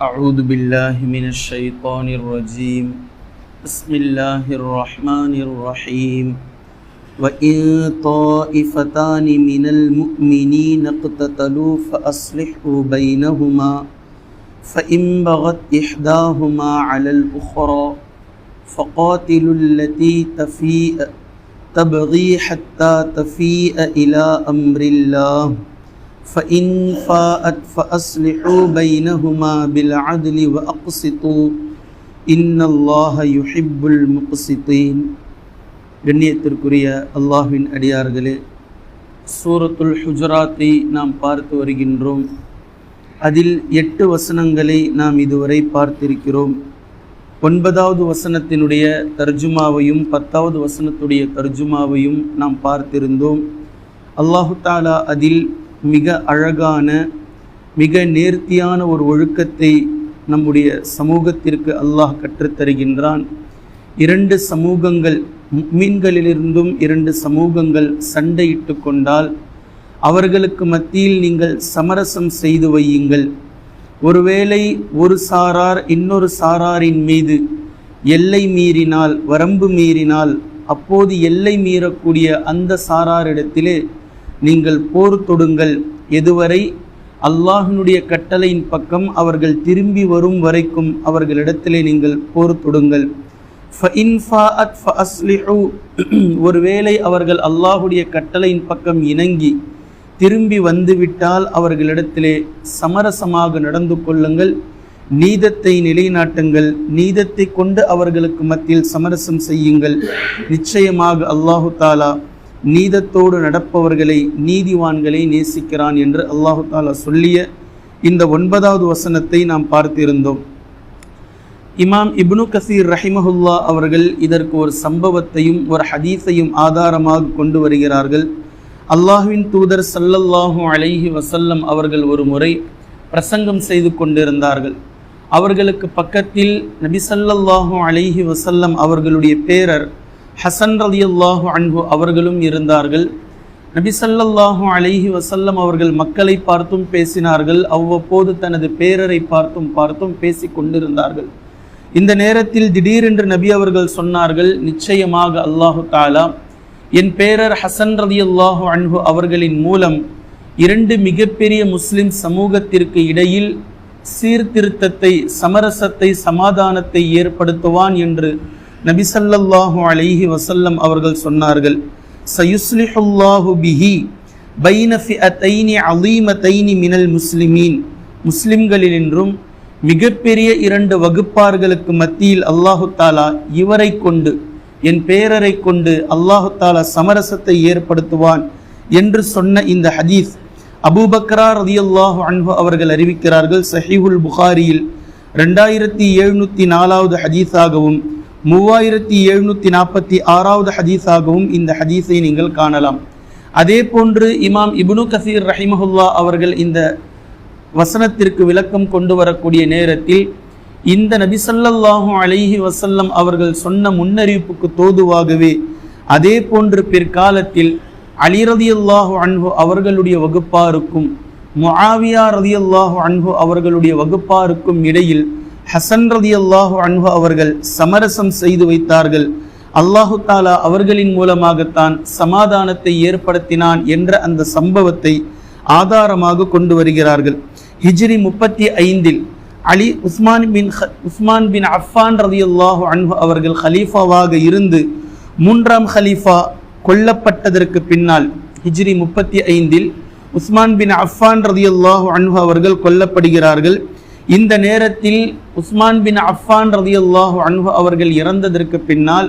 أعوذ بالله من الشيطان الرجيم. بسم الله الرحمن الرحيم. وإن طائفتان من المؤمنين اقتتلوا فأصلحوا بينهما فإن بغت إحداهما على الأخرى فقاتلوا التي تفيء تبغي حتى تفيء إلى أمر الله. فإن فاءت فأصلحوا بينهما بالعدل وأقسطوا إن الله يحب المقسطين கண்ணியத்திற்குரிய அல்லாஹ்வின் அடியார்களே சூரத்துல் ஹுஜராத்தை நாம் பார்த்து வருகின்றோம் அதில் எட்டு வசனங்களை நாம் இதுவரை பார்த்திருக்கிறோம் ஒன்பதாவது வசனத்தினுடைய தர்ஜுமாவையும் பத்தாவது வசனத்துடைய தர்ஜுமாவையும் நாம் பார்த்திருந்தோம் அல்லாஹு தாலா அதில் மிக அழகான மிக நேர்த்தியான ஒரு ஒழுக்கத்தை நம்முடைய சமூகத்திற்கு அல்லாஹ் கற்றுத்தருகின்றான். இரண்டு சமூகங்கள் மீன்களிலிருந்தும் இரண்டு சமூகங்கள் சண்டையிட்டு கொண்டால் அவர்களுக்கு மத்தியில் நீங்கள் சமரசம் செய்து வையுங்கள். ஒருவேளை ஒரு சாரார் இன்னொரு சாராரின் மீது எல்லை மீறினால் வரம்பு மீறினால் அப்போது எல்லை மீறக்கூடிய அந்த சாராரிடத்திலே நீங்கள் போர் தொடுங்கள். எதுவரை அல்லாஹினுடைய கட்டளையின் பக்கம் அவர்கள் திரும்பி வரும் வரைக்கும் அவர்களிடத்திலே நீங்கள் போர் தொடுங்கள். ஒருவேளை அவர்கள் அல்லாஹுடைய கட்டளையின் பக்கம் இணங்கி திரும்பி வந்துவிட்டால் அவர்களிடத்திலே சமரசமாக நடந்து கொள்ளுங்கள். நீதத்தை நிலைநாட்டுங்கள். நீதத்தை கொண்டு அவர்களுக்கு மத்தியில் சமரசம் செய்யுங்கள். நிச்சயமாக அல்லாஹு தாலா நீதத்தோடு நடப்பவர்களை நீதிவான்களை நேசிக்கிறான் என்று அல்லாஹு தாலா சொல்லிய இந்த ஒன்பதாவது வசனத்தை நாம் பார்த்திருந்தோம். இமாம் இப்னு கசீர் ரஹிமஹுல்லா அவர்கள் இதற்கு ஒரு சம்பவத்தையும் ஒரு ஹதீஸையும் ஆதாரமாக கொண்டு வருகிறார்கள். அல்லாஹுவின் தூதர் சல்லல்லாஹூ அலைஹி வசல்லம் அவர்கள் ஒரு முறை பிரசங்கம் செய்து கொண்டிருந்தார்கள். அவர்களுக்கு பக்கத்தில் நபி சல்லல்லாஹூ அலைஹி வசல்லம் அவர்களுடைய பேரர் ஹசன் ரலியல்லாஹு அன்ஹு அவர்களும் இருந்தார்கள். நபி சல்லல்லாஹு அலைஹி வசல்லம் அவர்கள் மக்களை பார்த்தும் பேசினார்கள். அவ்வப்போது தனது பேரரை பார்த்தும் பார்த்தும் பேசி கொண்டிருந்தார்கள். இந்த நேரத்தில் திடீரென்று நபி அவர்கள் சொன்னார்கள் நிச்சயமாக அல்லாஹு தாலா என் பேரர் ஹசன் ரதி அல்லாஹு அன்ஹு அவர்களின் மூலம் இரண்டு மிகப்பெரிய முஸ்லிம் சமூகத்திற்கு இடையில் சீர்திருத்தத்தை சமரசத்தை சமாதானத்தை ஏற்படுத்துவான் என்று நபிசல்லாஹு அலைஹி வசல்லம் அவர்கள் சொன்னார்கள் சயுஸ்லிஹுல்லாஹு பிஹி பைன ஃபிஅத்தைனி அலீமத்தைனி மினல் முஸ்லிமீன். முஸ்லிம்களினின்றும் மிகப்பெரிய இரண்டு வகுப்பார்களுக்கு மத்தியில் அல்லாஹு தாலா இவரை கொண்டு என் பேரரை கொண்டு அல்லாஹு தாலா சமரசத்தை ஏற்படுத்துவான் என்று சொன்ன இந்த ஹதீஸ் அபூபக்ரா ரதியுல்லாஹு அன்பு அவர்கள் அறிவிக்கிறார்கள். சஹீஹுல் புகாரியில் ரெண்டாயிரத்தி எழுநூற்றி நாலாவது ஹதீஸாகவும் மூவாயிரத்தி எழுநூற்றி நாற்பத்தி ஆறாவது ஹதீஸாகவும் இந்த ஹதீஸை நீங்கள் காணலாம். அதே போன்று இமாம் இப்னு கசீர் ரஹிமஹுல்லா அவர்கள் இந்த வசனத்திற்கு விளக்கம் கொண்டு வரக்கூடிய நேரத்தில் இந்த நபிசல்லாஹூ அலைஹி வசல்லம் அவர்கள் சொன்ன முன்னறிவிப்புக்கு தோதுவாகவே அதே போன்று பிற்காலத்தில் அலி ரதியுல்லாஹு அவர்களுடைய வகுப்பாருக்கும் முஆவியா ரதியுல்லாஹு அன்பு அவர்களுடைய வகுப்பாருக்கும் இடையில் ஹசன் ரதி அல்லாஹு அன்ஹு அவர்கள் சமரசம் செய்து வைத்தார்கள். அல்லாஹு தாலா அவர்களின் மூலமாகத்தான் சமாதானத்தை ஏற்படுத்தினான் என்ற அந்த சம்பவத்தை ஆதாரமாக கொண்டு வருகிறார்கள். ஹிஜ்ரி முப்பத்தி ஐந்தில் அலி உஸ்மான் பின் உஸ்மான் பின் அஃபான் ரதி அல்லாஹு அன்ஹு அவர்கள் ஹலீஃபாவாக இருந்து மூன்றாம் ஹலீஃபா கொல்லப்பட்டதற்கு பின்னால் ஹிஜ்ரி முப்பத்தி ஐந்தில் உஸ்மான் பின் அஃபான் ரதி அல்லாஹு அன்ஹு அவர்கள் கொல்லப்படுகிறார்கள். இந்த நேரத்தில் உஸ்மான் பின் அஃபான் ரதி அன்ஹு அவர்கள் இறந்ததற்கு பின்னால்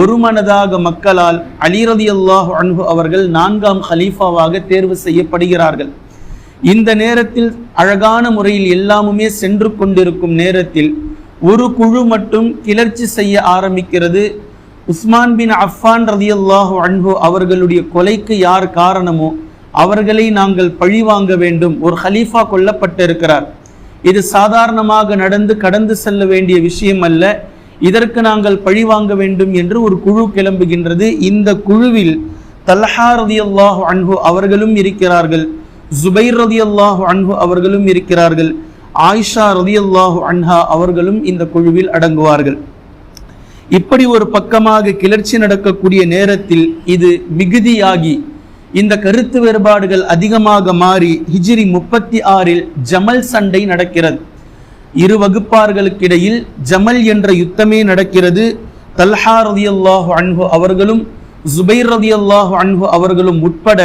ஒருமனதாக மக்களால் அலி ரதி அல்லாஹு அன்ஹு அவர்கள் நான்காம் ஹலீஃபாவாக தேர்வு செய்யப்படுகிறார்கள். இந்த நேரத்தில் அழகான முறையில் எல்லாமுமே சென்று கொண்டிருக்கும் நேரத்தில் ஒரு குழு மட்டும் கிளர்ச்சி செய்ய ஆரம்பிக்கிறது. உஸ்மான் பின் அஃபான் ரதி அன்ஹு அவர்களுடைய கொலைக்கு யார் காரணமோ அவர்களை நாங்கள் பழிவாங்க வேண்டும். ஒரு ஹலீஃபா கொல்லப்பட்டிருக்கிறார். இது சாதாரணமாக நடந்து கடந்து செல்ல வேண்டிய விஷயம் அல்ல. இதற்கு நாங்கள் பழிவாங்க வேண்டும் என்று ஒரு குழு கிளம்புகின்றது. இந்த குழுவில் தல்ஹா ரதி அல்லாஹு அன்பு அவர்களும் இருக்கிறார்கள். ஜுபைர் ரதி அல்லாஹு அன்பு அவர்களும் இருக்கிறார்கள். ஆயிஷா ரதியல்லாஹு அன்ஹா அவர்களும் இந்த குழுவில் அடங்குவார்கள். இப்படி ஒரு பக்கமாக கிளர்ச்சி நடக்கக்கூடிய நேரத்தில் இது மிகுதியாகி இந்த கருத்து வேறுபாடுகள் அதிகமாக மாறி ஹிஜ்ரி முப்பத்தி ஆறில் ஜமல் சண்டை நடக்கிறது. இரு வகுப்பார்களுக்கிடையில் ஜமல் என்ற யுத்தமே நடக்கிறது. தல்ஹா ரதியல்லாஹு அன்ஹு அவர்களும் ஜுபைர் ரதியல்லாஹு அன்ஹு அவர்களும் உட்பட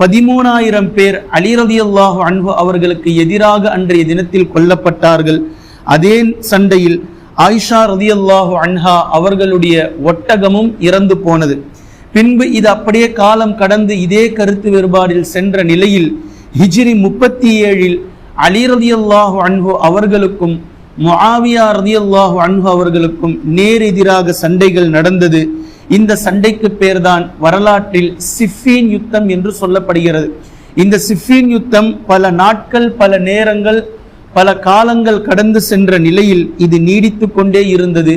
பதிமூணாயிரம் பேர் அலி ரதியல்லாஹு அன்ஹு அவர்களுக்கு எதிராக அன்றைய தினத்தில் கொல்லப்பட்டார்கள். அதே சண்டையில் ஆயிஷா ரதியல்லாஹு அன்ஹா அவர்களுடைய ஒட்டகமும் இறந்து போனது. பின்பு இது அப்படியே காலம் கடந்து இதே கருத்து வேறுபாடில் சென்ற நிலையில் ஹிஜ்ரி முப்பத்தி ஏழில் அலி ரதியல்லாஹு அன்பு அவர்களுக்கும் முஆவியா ரதியல்லாஹு அன்பு அவர்களுக்கும் நேர் எதிராக சண்டைகள் நடந்தது. இந்த சண்டைக்கு பேர்தான் வரலாற்றில் சிஃபீன் யுத்தம் என்று சொல்லப்படுகிறது. இந்த சிஃபீன் யுத்தம் பல நாட்கள் பல நேரங்கள் பல காலங்கள் கடந்து சென்ற நிலையில் இது நீடித்து கொண்டே இருந்தது.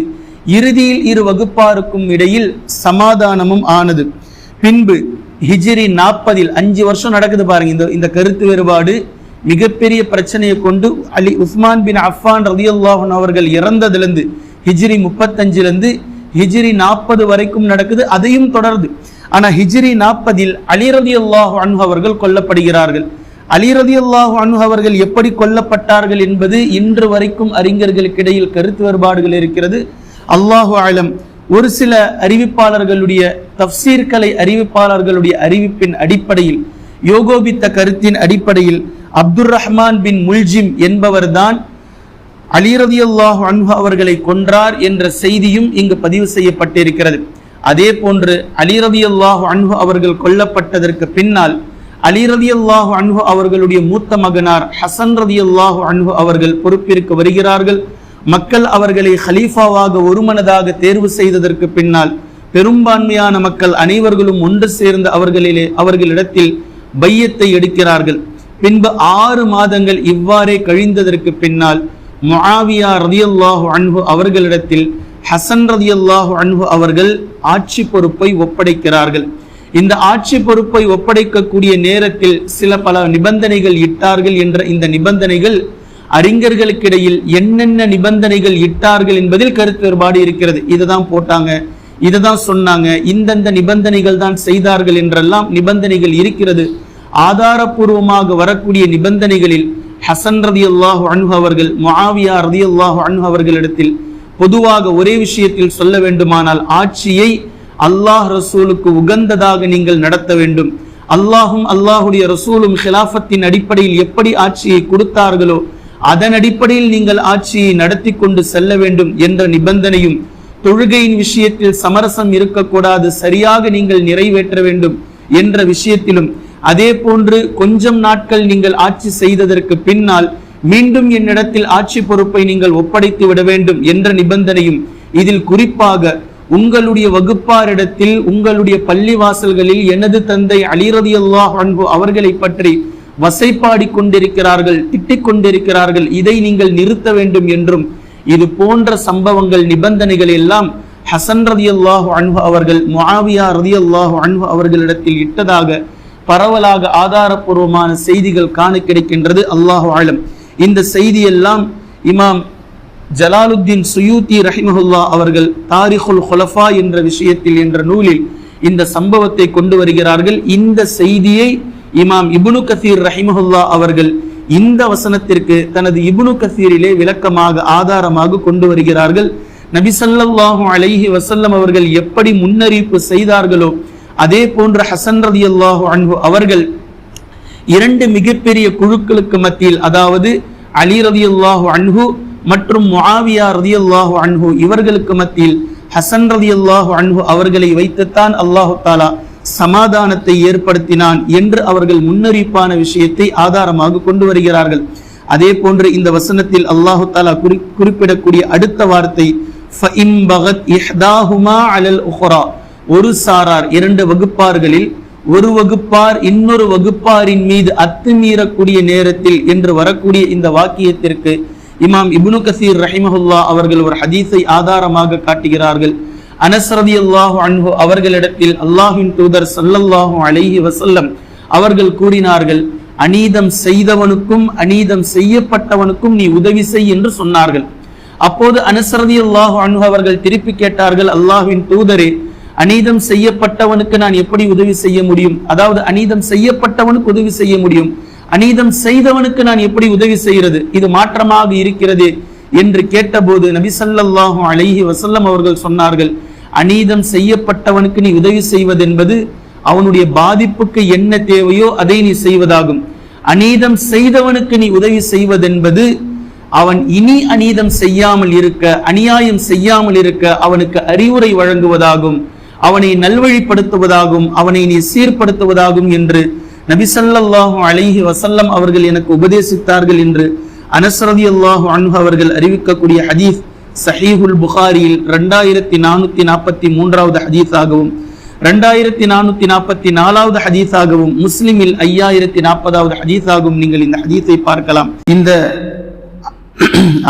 இறுதியில் இரு வகுப்பாருக்கும் இடையில் சமாதானமும் ஆனது. பின்பு ஹிஜ்ரி நாற்பதில் அஞ்சு வருஷம் நடக்குது பாருங்க. இந்த இந்த கருத்து வேறுபாடு மிகப்பெரிய பிரச்சனையை கொண்டு அலி உஸ்மான் பின் அஃபான் ரதியுல்லாஹன் அவர்கள் இறந்ததுலேருந்து ஹிஜ்ரி முப்பத்தஞ்சிலிருந்து ஹிஜ்ரி நாற்பது வரைக்கும் நடக்குது அதையும் தொடருது ஆனால் ஹிஜ்ரி நாற்பதில் அலி ரதி அல்லாஹு அன்ஹு அவர்கள் கொல்லப்படுகிறார்கள். அலி ரதி அல்லாஹு அன்ஹு அவர்கள் எப்படி கொல்லப்பட்டார்கள் என்பது இன்று வரைக்கும் அறிஞர்களுக்கு இடையில் கருத்து வேறுபாடுகள் இருக்கிறது. அல்லாஹு ஆலம் ஒரு சில அறிவிப்பாளர்களுடைய தப்சீர்கலை அறிவிப்பாளர்களுடைய அறிவிப்பின் அடிப்படையில் யோகோபித்த கருத்தின் அடிப்படையில் அப்துர் ரஹ்மான் பின் முல்ஜிம் என்பவர்தான் அலிரதி அல்லாஹு அன்ஹு அவர்களை கொன்றார் என்ற செய்தியும் இங்கு பதிவு செய்யப்பட்டிருக்கிறது. அதே போன்று அலிரதி அல்லாஹு அன்ஹு அவர்கள் கொல்லப்பட்டதற்கு பின்னால் அலிரதி அல்லாஹு அன்ஹு அவர்களுடைய மூத்த மகனார் ஹசன் ரதியல்லாஹு அன்ஹு அவர்கள் பொறுப்பிற்கு வருகிறார்கள். மக்கள் அவர்களை ஹலீஃபாவாக ஒருமனதாக தேர்வு செய்ததற்கு பின்னால் பெரும்பான்மையான மக்கள் அனைவர்களும் ஒன்று சேர்ந்து அவர்களிலே அவர்களிடத்தில் பையத்தை எடுக்கிறார்கள். பின்பு ஆறு மாதங்கள் இவ்வாறே கழிந்ததற்கு பின்னால் முஆவியா ரதியல்லாஹு அன்பு அவர்களிடத்தில் ஹசன் ரதியல்லாஹு அன்பு அவர்கள் ஆட்சி பொறுப்பை ஒப்படைக்கிறார்கள். இந்த ஆட்சி பொறுப்பை ஒப்படைக்கக்கூடிய நேரத்தில் சில பல நிபந்தனைகள் இட்டார்கள் என்ற இந்த நிபந்தனைகள் அறிஞர்களுக்கிடையில் என்னென்ன நிபந்தனைகள் இட்டார்கள் என்பதில் கருத்து வேறுபாடு இருக்கிறது. இதை தான் போட்டாங்க இதை தான் சொன்னாங்க இந்தந்த நிபந்தனைகள் தான் செய்தார்கள் என்றெல்லாம் நிபந்தனைகள் இருக்கிறது. ஆதாரபூர்வமாக வரக்கூடிய நிபந்தனைகளில் ஹசன் ரதி அல்லாஹு அன்ஹு அவர்கள் முஆவியா ரதி அல்லாஹு அன்ஹு அவர்களிடத்தில் பொதுவாக ஒரே விஷயத்தில் சொல்ல வேண்டுமானால் ஆட்சியை அல்லாஹ் ரசூலுக்கு உகந்ததாக நீங்கள் நடத்த வேண்டும். அல்லாஹும் அல்லாஹுடைய ரசூலும் ஹிலாஃபத்தின் அடிப்படையில் எப்படி ஆட்சியை கொடுத்தார்களோ அதன் அடிப்படையில் நீங்கள் ஆட்சியை நடத்தி கொண்டு செல்ல வேண்டும் என்ற நிபந்தனையும் தொழுகையின் விஷயத்தில் சமரசம் இருக்கக்கூடாது சரியாக நீங்கள் நிறைவேற்ற வேண்டும் என்ற விஷயத்திலும் அதே போன்று கொஞ்சம் நாட்கள் நீங்கள் ஆட்சி செய்ததற்கு பின்னால் மீண்டும் என்னிடத்தில் ஆட்சி பொறுப்பை நீங்கள் ஒப்படைத்து விட வேண்டும் என்ற நிபந்தனையும் இதில் குறிப்பாக உங்களுடைய வகுப்பாரிடத்தில் உங்களுடைய பள்ளி வாசல்களில் எனது தந்தை அலிரதி அல்லாஹ் அன்பு அவர்களை பற்றி வசைப்பாடி கொண்டிருக்கிறார்கள் திட்டிக் கொண்டிருக்கிறார்கள் இதை நீங்கள் நிறுத்த வேண்டும் என்றும் இது போன்ற சம்பவங்கள் நிபந்தனைகள் எல்லாம் ஹசன் ரதி அல்லாஹு அன்பு அவர்கள் முஆவியா ரதி அல்லாஹு அன்பு அவர்களிடத்தில் இட்டதாக பரவலாக ஆதாரப்பூர்வமான செய்திகள் காண கிடைக்கின்றது. அல்லாஹு ஆலம் இந்த செய்தியெல்லாம் இமாம் ஜலாலுத்தீன் சுயூத்தி ரஹிமஹுல்லா அவர்கள் தாரிஹுல் ஹொலஃபா என்ற விஷயத்தில் என்ற நூலில் இந்த சம்பவத்தை கொண்டு வருகிறார்கள். இந்த செய்தியை இமாம் இபுனு கசீர் ரஹிமஹுல்லா அவர்கள் இந்த வசனத்திற்கு தனது இபுனு கசீரிலே விளக்கமாக ஆதாரமாக கொண்டு வருகிறார்கள். நபி அலைஹி வசல்லம் அவர்கள் எப்படி முன்னறிவிப்பு செய்தார்களோ அதே போன்ற ஹசன் ரதியல்லாஹு அன்பு அவர்கள் இரண்டு மிகப்பெரிய குழுக்களுக்கு மத்தியில் அதாவது அலி ரதி ரதியல்லாஹு அன்ஹு மற்றும் முஆவியா ரதியல்லாஹு அன்ஹு இவர்களுக்கு மத்தியில் ஹசன் ரதி ரதியல்லாஹு அன்ஹு அவர்களை வைத்துத்தான் அல்லாஹு தாலா சமாதானத்தை ஏற்படுத்தினான் என்று அவர்கள் முன்னறிப்பான விஷயத்தை ஆதாரமாக கொண்டு வருகிறார்கள். அதே போன்று இந்த வசனத்தில் அல்லாஹு தாலா குறி குறிப்பிடக்கூடிய அடுத்த வார்த்தை ஒரு சாரார் இரண்டு வகுப்பார்களில் ஒரு வகுப்பார் இன்னொரு வகுப்பாரின் மீது அத்துமீறக்கூடிய நேரத்தில் என்று வரக்கூடிய இந்த வாக்கியத்திற்கு இமாம் இபுனு கசீர் ரஹிமஹுல்லா அவர்கள் ஒரு ஹதீஸை ஆதாரமாக காட்டுகிறார்கள். அனஸ் அல்லாஹு அன்பு அவர்களிடத்தில் அல்லாஹின் தூதர் சல்லல்லாஹு அலைஹி வசல்லம் அவர்கள் கூறினார்கள் அநீதம் செய்தவனுக்கும் அநீதம் செய்யப்பட்டவனுக்கும் நீ உதவி செய் என்று சொன்னார்கள். அப்போது அனுசரதி அல்லாஹு அன்பு அவர்கள் திருப்பி கேட்டார்கள் அல்லாஹின் தூதரே அநீதம் செய்யப்பட்டவனுக்கு நான் எப்படி உதவி செய்ய முடியும்? அதாவது அநீதம் செய்யப்பட்டவனுக்கு உதவி செய்ய முடியும்? அநீதம் செய்தவனுக்கு நான் எப்படி உதவி செய்கிறது? இது மாற்றமாக இருக்கிறது என்று கேட்டபோது நபி ஸல்லல்லாஹு அலைஹி வசல்லம் அவர்கள் சொன்னார்கள் அநீதம் செய்யப்பட்டவனுக்கு நீ உதவி செய்வதென்பது அவனுடைய பாதிப்புக்கு என்ன தேவையோ அதை நீ செய்வதாகும். அநீதம் செய்தவனுக்கு நீ உதவி செய்வதென்பது அவன் இனி அநீதம் செய்யாமல் இருக்க அநியாயம் செய்யாமல் இருக்க அவனுக்கு அறிவுரை வழங்குவதாகும். அவனை நல்வழிப்படுத்துவதாகும் அவனை நீ சீர்படுத்துவதாகும் என்று நபிசல்லாஹு ஸல்லல்லாஹு அலைஹி வசல்லம் அவர்கள் எனக்கு உபதேசித்தார்கள் என்று அனசரதி அல்லாஹு அன்ஹு அவர்கள் அறிவிக்கக்கூடிய ஹதீஸ் சஹீஹுல் புகாரியில் ரெண்டாயிரத்தி நானூத்தி நாற்பத்தி மூன்றாவது ஹதீஸாகவும் ரெண்டாயிரத்தி நானூத்தி நாற்பத்தி நாலாவது ஹதீஸாகவும் முஸ்லிமில் ஐயாயிரத்தி நாற்பதாவது ஹதீஸாகவும் நீங்கள் இந்த ஹதீஸை பார்க்கலாம். இந்த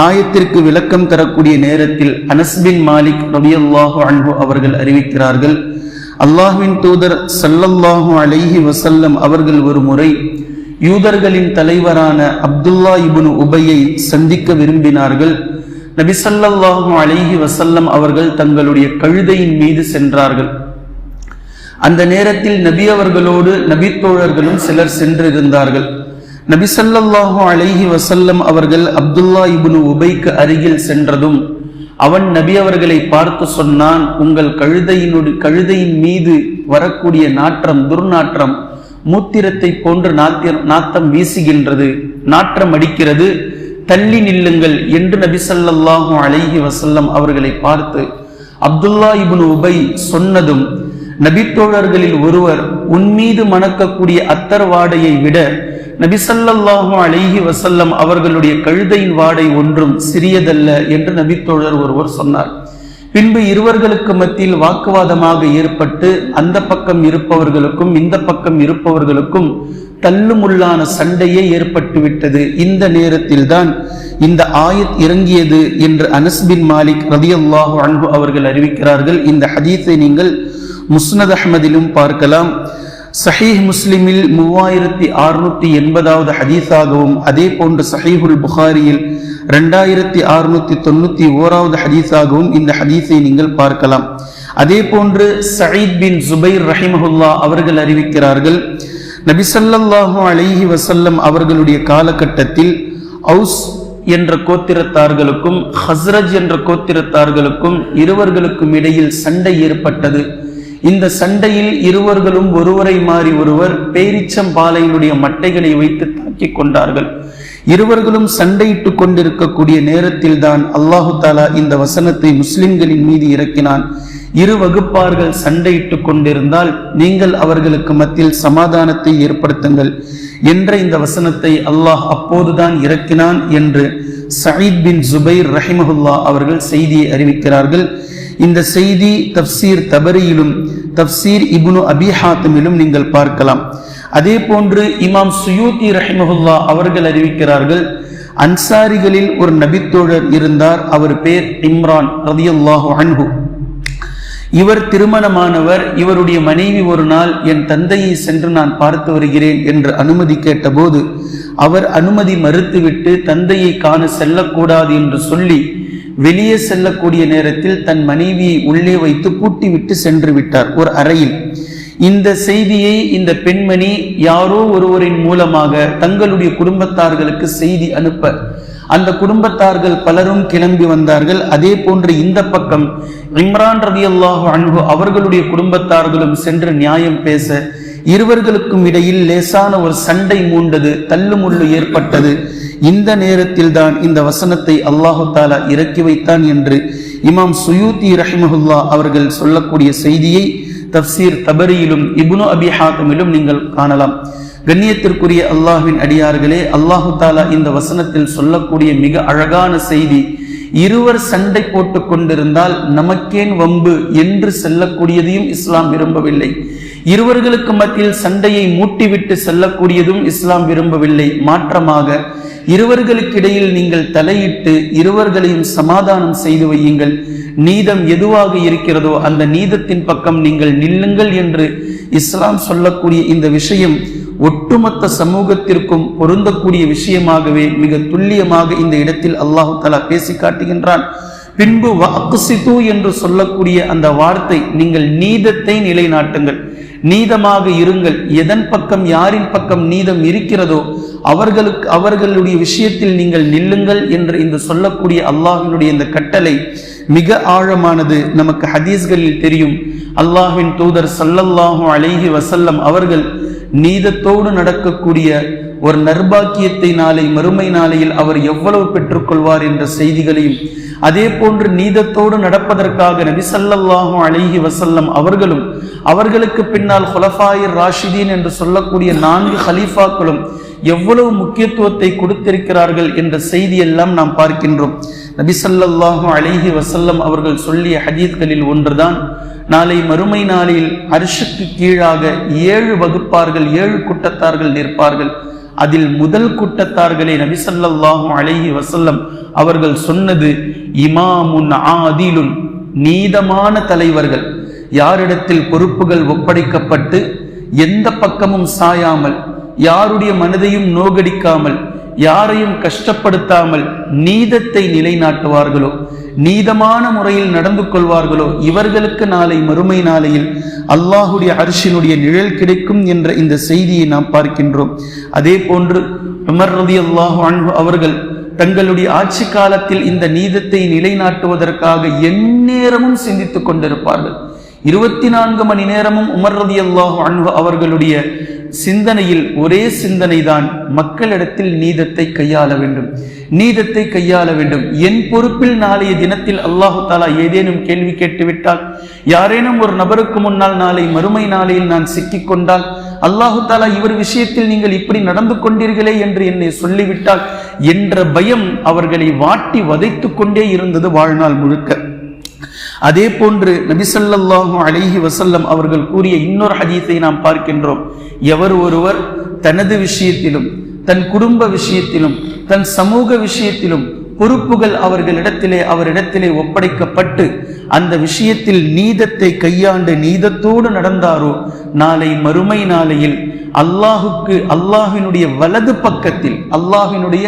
ஆயத்திற்கு விளக்கம் தரக்கூடிய நேரத்தில் அனஸ்பின் மாலிக் ரலியல்லாஹு அன்பு அவர்கள் அறிவிக்கிறார்கள் அல்லாஹுவின் தூதர் சல்லல்லாஹு அலைஹி வசல்லம் அவர்கள் ஒரு முறை யூதர்களின் தலைவரான அப்துல்லா இபுன் உபையை சந்திக்க விரும்பினார்கள். நபிசல்லாஹு அலிஹி வசல்லம் அவர்கள் தங்களுடைய கழுதையின் மீது சென்றார்கள். அந்த நேரத்தில் நபி அவர்களோடு நபி தோழர்களும் சிலர் சென்றிருந்தார்கள். நபி ஸல்லல்லாஹு அலைஹி அவர்கள் அப்துல்லா இபுனு உபைக்கு அருகில் சென்றதும் அவன் நபி அவர்களை பார்த்து சொன்னான் உங்கள் கழுதையினுடைய கழுதையின் மீது வரக்கூடிய நாற்றம் துர்நாற்றம் மூத்திரத்தை போன்று நாத்திர நாத்தம் வீசுகின்றது நாற்றம் அடிக்கிறது. தள்ளி நில்லுங்கள் என்று நபி சல்லாஹூ அலைஹி வசல்லம் அவர்களை பார்த்து அப்துல்லா இபுன் உபை சொன்னதும் நபித்தோழர்களில் ஒருவர் உன்மீது மணக்கக்கூடிய அத்தர் வாடையை விட நபிசல்லாஹு அலைஹி வசல்லம் அவர்களுடைய கழுதையின் வாடை ஒன்றும் சிறியதல்ல என்று நபித்தோழர் ஒருவர் சொன்னார். பின்பு இருவர்களுக்கு மத்தியில் வாக்குவாதமாக ஏற்பட்டு அந்த பக்கம் இருப்பவர்களுக்கும் இந்த பக்கம் இருப்பவர்களுக்கும் தள்ளுமுள்ளான சண்டையே ஏற்பட்டுவிட்டது. இந்த நேரத்தில் தான் இந்த ஆயத் இறங்கியது என்று அனஸ் பின் மாலிக் ரதியல்லாஹு அன்பு அவர்கள் அறிவிக்கிறார்கள். இந்த ஹதீஸை நீங்கள் முஸ்னத் அஹ்மதிலும் பார்க்கலாம். சஹீஹ் முஸ்லிமில் மூவாயிரத்தி அறுநூத்தி எண்பதாவது ஹதீஸாகவும் அதே போன்று சஹீஹுல் புகாரியில் ரெண்டாயிரத்தி அறுநூத்தி தொண்ணூத்தி ஓராவது ஹதீஸாகவும் இந்த ஹதீஸை நீங்கள் பார்க்கலாம். அதே போன்று சயீத் பின் ஜுபைர் ரஹிமஹுல்லா அவர்கள் அறிவிக்கிறார்கள். நபிசல்லாஹு அலைஹி வசல்லம் அவர்களுடைய காலகட்டத்தில் அவுஸ் என்ற கோத்திரத்தார்களுக்கும் ஹஸ்ரஜ் என்ற கோத்திரத்தார்களுக்கும் இருவர்களுக்கும் இடையில் சண்டை ஏற்பட்டது. இந்த சண்டையில் இருவர்களும் ஒருவரை மாறி ஒருவர் பேரிச்சம்பாலையினுடைய மட்டைகளை வைத்து தாக்கிக் கொண்டார்கள். இருவர்களும் சண்டையிட்டு கொண்டிருக்கக்கூடிய நேரத்தில் தான் அல்லாஹு தாலா இந்த வசனத்தை முஸ்லிம்களின் மீது இறக்கினான். இரு வகுப்பார்கள் சண்டையிட்டு கொண்டிருந்தால் நீங்கள் அவர்களுக்கு மத்தியில் சமாதானத்தை ஏற்படுத்துங்கள் என்ற இந்த வசனத்தை அல்லாஹ் அப்போதுதான் இறக்கினான் என்று சயீத் பின் ஜுபைர் ரஹிமஹுல்லா அவர்கள் செய்தியை அறிவிக்கிறார்கள். இந்த செய்தி தப்சீர் தபரியிலும் தப்சீர் இபுனு அபிஹாத்தமிலும் நீங்கள் பார்க்கலாம். அதே போன்று இமாம் சுயூத்தி ரஹிமஹுல்லா அவர்கள் அறிவிக்கிறார்கள் அன்சாரிகளில் ஒரு நபித்தோழர் இருந்தார் அவர் பேர் இம்ரான் ரதியுல்லாஹு அன்ஹு. இவர் திருமணமானவர் இவருடைய மனைவி ஒரு நாள் என் தந்தையை சென்று நான் பார்த்து வருகிறேன் என்று அனுமதி கேட்டபோது அவர் அனுமதி மறுத்துவிட்டு தந்தையை காண செல்லக்கூடாது என்று சொல்லி வெளியே செல்லக்கூடிய நேரத்தில் தன் மனைவியை உள்ளே வைத்து பூட்டிவிட்டு சென்று விட்டார் ஒரு அறையில். இந்த செய்தியை இந்த பெண்மணி யாரோ ஒருவரின் மூலமாக தங்களுடைய குடும்பத்தார்களுக்கு செய்தி அனுப்ப அந்த குடும்பத்தார்கள் பலரும் கிளம்பி வந்தார்கள். அதே போன்று இந்த பக்கம் இம்ரான் ரதி அல்லாஹு அன்பு அவர்களுடைய குடும்பத்தார்களும் சென்று நியாயம் பேச இருவர்களுக்கும் இடையில் லேசான ஒரு சண்டை மூண்டது தள்ளுமுள்ளு ஏற்பட்டது. இந்த நேரத்தில் தான் இந்த வசனத்தை அல்லாஹு தாலா இறக்கி வைத்தான் என்று இமாம் சுயூத்தி ரஹிமஹுல்லா அவர்கள் சொல்லக்கூடிய செய்தியை தப்சீர் தபரியிலும் இப்னு அபி ஹாத்தமிலும் நீங்கள் காணலாம். கண்ணியத்திற்குரிய அல்லாஹ்வின் அடியார்களே அல்லாஹு தாலா இந்த வசனத்தில் சொல்லக்கூடிய மிக அழகான செய்தி இருவர் சண்டை போட்டுக் கொண்டிருந்தால் நமக்கேன் வம்பு என்று செல்லக்கூடியதையும் இஸ்லாம் விரும்பவில்லை. இருவர்களுக்கு மத்தியில் சண்டையை மூட்டிவிட்டு செல்லக்கூடியதும் இஸ்லாம் விரும்பவில்லை. மாற்றமாக இருவர்களுக்கிடையில் நீங்கள் தலையிட்டு இருவர்களையும் சமாதானம் செய்து வையுங்கள். நீதம் எதுவாக இருக்கிறதோ அந்த நீதத்தின் பக்கம் நீங்கள் நில்லுங்கள் என்று இஸ்லாம் சொல்லக்கூடிய இந்த விஷயம் ஒட்டுமொத்த சமூகத்திற்கும் பொருந்தக்கூடிய விஷயமாகவே மிக துல்லியமாக இந்த இடத்தில் அல்லாஹு தலா பேசி காட்டுகின்றான். பின்பு வக்சித்து என்று சொல்லக்கூடிய அந்த வார்த்தை நீங்கள் நீதத்தை நிலைநாட்டுங்கள். நீதமாக இருங்கள். எதன் பக்கம் யாரின் பக்கம் நீதம் இருக்கிறதோ அவர்களுக்கு அவர்களுடைய விஷயத்தில் நீங்கள் நில்லுங்கள் என்று இந்த சொல்லக்கூடிய அல்லாஹினுடைய இந்த கட்டளை மிக ஆழமானது நமக்கு ஹதீஸ்களில் தெரியும். அல்லாஹின் தூதர் சல்லல்லாஹும் அலைஹி வசல்லம் அவர்கள் நீதத்தோடு நடக்கக்கூடிய ஒரு நர்பாக்கியத்தை நாளை மறுமை நாளையில் அவர் எவ்வளவு பெற்றுக்கொள்வார் என்ற செய்திகளையும் அதே போன்று நீதத்தோடு நடப்பதற்காக நபி அழகி அலைஹி வசல்லம் அவர்களும் அவர்களுக்கு பின்னால் ஹுலஃபாயிர் ராஷிதீன் என்று சொல்லக்கூடிய நான்கு ஹலீஃபாக்களும் எவ்வளவு முக்கியத்துவத்தை கொடுத்திருக்கிறார்கள் என்ற செய்தியெல்லாம் நாம் பார்க்கின்றோம். நபி ஸல்லல்லாஹு வசல்லம் அவர்கள் சொல்லிய ஹதீத்களில் ஒன்றுதான். நாளை மறுமை நாளில் அரிசுக்கு கீழாக ஏழு வகுப்பார்கள் ஏழு கூட்டத்தார்கள் நிற்பார்கள். அதில் முதல் கூட்டத்தார்களை நபி ஸல்லல்லாஹு வசல்லம் அவர்கள் சொன்னது இமாமுன் ஆதிலுன் நீதமான தலைவர்கள். யாரிடத்தில் பொறுப்புகள் ஒப்படைக்கப்பட்டு எந்த பக்கமும் சாயாமல் யாருடைய மனதையும் நோகடிக்காமல் யாரையும் கஷ்டப்படுத்தாமல் நீதத்தை நிலைநாட்டுவார்களோ நீதமான முறையில் நடந்து கொள்வார்களோ இவர்களுக்கு நாளை மறுமை நாளையில் அல்லாஹுடைய அரிசினுடைய நிழல் கிடைக்கும் என்ற இந்த செய்தியை நாம் பார்க்கின்றோம். அதே போன்று உமர் ரதி அல்லாஹு அன்பு அவர்கள் தங்களுடைய ஆட்சி காலத்தில் இந்த நீதத்தை நிலைநாட்டுவதற்காக எந்நேரமும் சிந்தித்துக் கொண்டிருப்பார்கள். இருபத்தி நான்கு மணி நேரமும் உமர் ரதி அல்லாஹு அன்பு அவர்களுடைய சிந்தனையில் ஒரே சிந்தனை தான் மக்களிடத்தில் நீதத்தை கையாள வேண்டும். நீதத்தை கையாள வேண்டும். என் பொறுப்பில் நாளைய தினத்தில் அல்லாஹு தாலா ஏதேனும் கேள்வி கேட்டுவிட்டால் யாரேனும் ஒரு நபருக்கு முன்னால் நாளை மறுமை நாளையில் நான் சிக்கிக்கொண்டால் அல்லாஹு தாலா இவர் விஷயத்தில் நீங்கள் இப்படி நடந்து கொண்டீர்களே என்று என்னை சொல்லிவிட்டால் என்ற பயம் அவர்களை வாட்டி வதைத்து கொண்டே இருந்தது வாழ்நாள் முழுக்க. அதே போன்று நபிசல்லாஹு அலிஹி வசல்லம் அவர்கள் கூறிய இன்னொரு ஹதீஸை நாம் பார்க்கின்றோம். எவர் ஒருவர் தனது விஷயத்திலும் தன் குடும்ப விஷயத்திலும் தன் சமூக விஷயத்திலும் பொறுப்புகள் அவர்களிடத்திலே அவரிடத்திலே ஒப்படைக்கப்பட்டு அந்த விஷயத்தில் நீதத்தை கையாண்டு நீதத்தோடு நடந்தாரோ நாளை மறுமை நாளையில் அல்லாஹுக்கு அல்லாஹினுடைய வலது பக்கத்தில் அல்லாஹினுடைய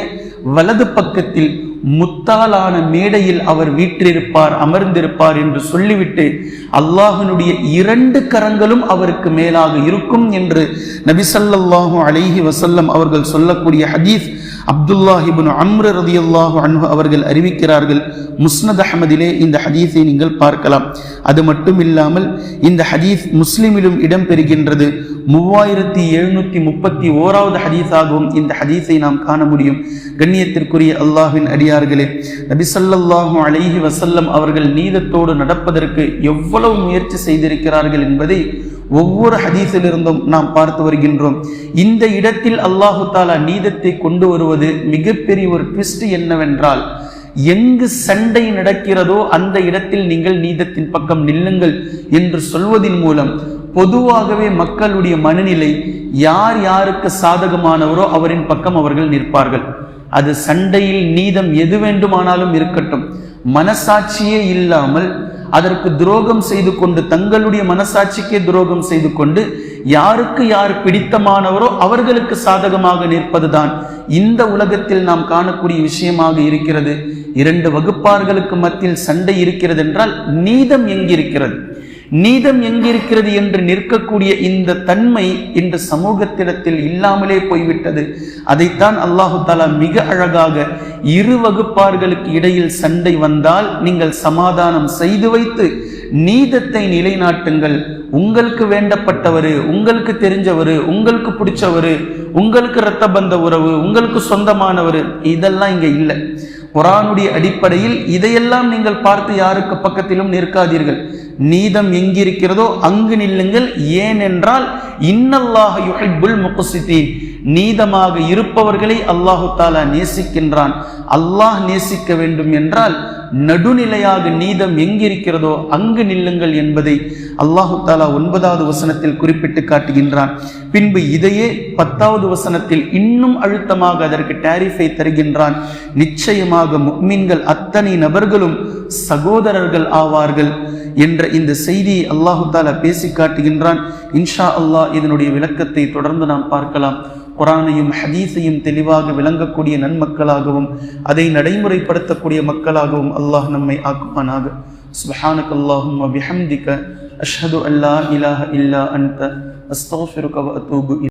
வலது பக்கத்தில் முத்தாலான மேடையில் அவர் வீற்றிருப்பார் அமர்ந்திருப்பார் என்று சொல்லிவிட்டு அல்லாஹினுடைய இரண்டு கரங்களும் அவருக்கு மேலாக இருக்கும் என்று நபிசல்லாஹு அலைஹி வசல்லம் அவர்கள் சொல்லக்கூடிய ஹதீஸ் அப்துல்லாஹிபின் அம்ரு ரதியுல்லாஹு அன்ஹு அவர்கள் அறிவிக்கிறார்கள் முஸ்னத் அஹமதிலே இந்த ஹதீஸை நீங்கள் பார்க்கலாம். அது மட்டும் இல்லாமல் இந்த ஹதீஸ் முஸ்லிமிலும் இடம்பெறுகின்றது மூவாயிரத்தி எழுநூற்றி முப்பத்தி ஓராவது ஹதீஸாகவும் இந்த ஹதீஸை நாம் காண முடியும். கண்ணியத்திற்குரிய அல்லாஹின் அடியார்களே நபிசல்லாஹு அலைஹி வசல்லம் அவர்கள் நீதத்தோடு நடப்பதற்கு எவ்வளவு முயற்சி செய்திருக்கிறார்கள் என்பதை ஒவ்வொரு ஹதீஸிலிருந்தும் நாம் பார்த்து வருகின்றோம். இந்த இடத்தில் அல்லாஹு தாலா நீதத்தை கொண்டு வருவது மிகப்பெரிய ஒரு ட்விஸ்ட் என்னவென்றால் எங்கு சண்டை நடக்கிறதோ அந்த இடத்தில் நீங்கள் நீதத்தின் பக்கம் நில்லுங்கள் என்று சொல்வதின் மூலம் பொதுவாகவே மக்களுடைய மனநிலை யார் யாருக்கு சாதகமானவரோ அவரின் பக்கம் அவர்கள் நிற்பார்கள். அது சண்டையில் நீதம் எது வேண்டுமானாலும் இருக்கட்டும். மனசாட்சியே இல்லாமல் அதற்கு துரோகம் செய்து கொண்டு தங்களுடைய மனசாட்சிக்கே துரோகம் செய்து கொண்டு யாருக்கு யார் பிடித்தமானவரோ அவர்களுக்கு சாதகமாக நிற்பதுதான் இந்த உலகத்தில் நாம் காணக்கூடிய விஷயமாக இருக்கிறது. இரண்டு வகுப்பார்களுக்கு மத்தியில் சண்டை இருக்கிறது என்றால் நீதம் எங்கிருக்கிறது? நீதம் எங்கிருக்கிறது என்று நிற்கக்கூடிய இந்த தன்மை இந்த சமூகத்திடத்தில் இல்லாமலே போய்விட்டது. அதைத்தான் அல்லாஹு தாலா மிக அழகாக இரு வகுப்பார்களுக்கு இடையில் சண்டை வந்தால் நீங்கள் சமாதானம் செய்து வைத்து நீதத்தை நிலைநாட்டுங்கள். உங்களுக்கு வேண்டப்பட்டவர் உங்களுக்கு தெரிஞ்சவர் உங்களுக்கு பிடிச்சவர் உங்களுக்கு இரத்த பந்த உறவு உங்களுக்கு சொந்தமானவர் இதெல்லாம் இங்கே இல்லை. குரானுடைய அடிப்படையில் இதையெல்லாம் நீங்கள் பார்த்து யாருக்கு பக்கத்திலும் நிற்காதீர்கள். நீதம் எங்கிருக்கிறதோ அங்கு நில்லுங்கள். ஏனென்றால் இன்னல்லாஹ யுஹிப்புல் முகசித்தீன் நீதமாக இருப்பவர்களை அல்லாஹு தாலா நேசிக்கின்றான். அல்லாஹ் நேசிக்க வேண்டும் என்றால் நடுநிலையாக நீதம் எங்கிருக்கிறதோ அங்கு நில்லுங்கள் என்பதை அல்லாஹு தாலா ஒன்பதாவது வசனத்தில் குறிப்பிட்டு காட்டுகின்றான். பின்பு இதையே பத்தாவது வசனத்தில் இன்னும் அழுத்தமாக அதற்கு டேரிஃபை தருகின்றான். நிச்சயமாக முக்மீன்கள் அத்தனை நபர்களும் சகோதரர்கள் ஆவார்கள் என்ற இந்த செய்தியை அல்லாஹு தாலா பேசி காட்டுகின்றான். இன்ஷா அல்லாஹ் இதனுடைய விளக்கத்தை தொடர்ந்து நாம் பார்க்கலாம். குரானையும் ஹதீஸையும் தெளிவாக விளங்கக்கூடிய நன்மக்களாகவும் அதை நடைமுறைப்படுத்தக்கூடிய மக்களாகவும் அல்லாஹ் நம்மை ஆக்குவானாக. சுபஹானக் அல்லாஹும் பிஹம்திக அஷ்ஹது அல்லா இலாஹ இல்லா அன்த அஸ்தஃபிருக வ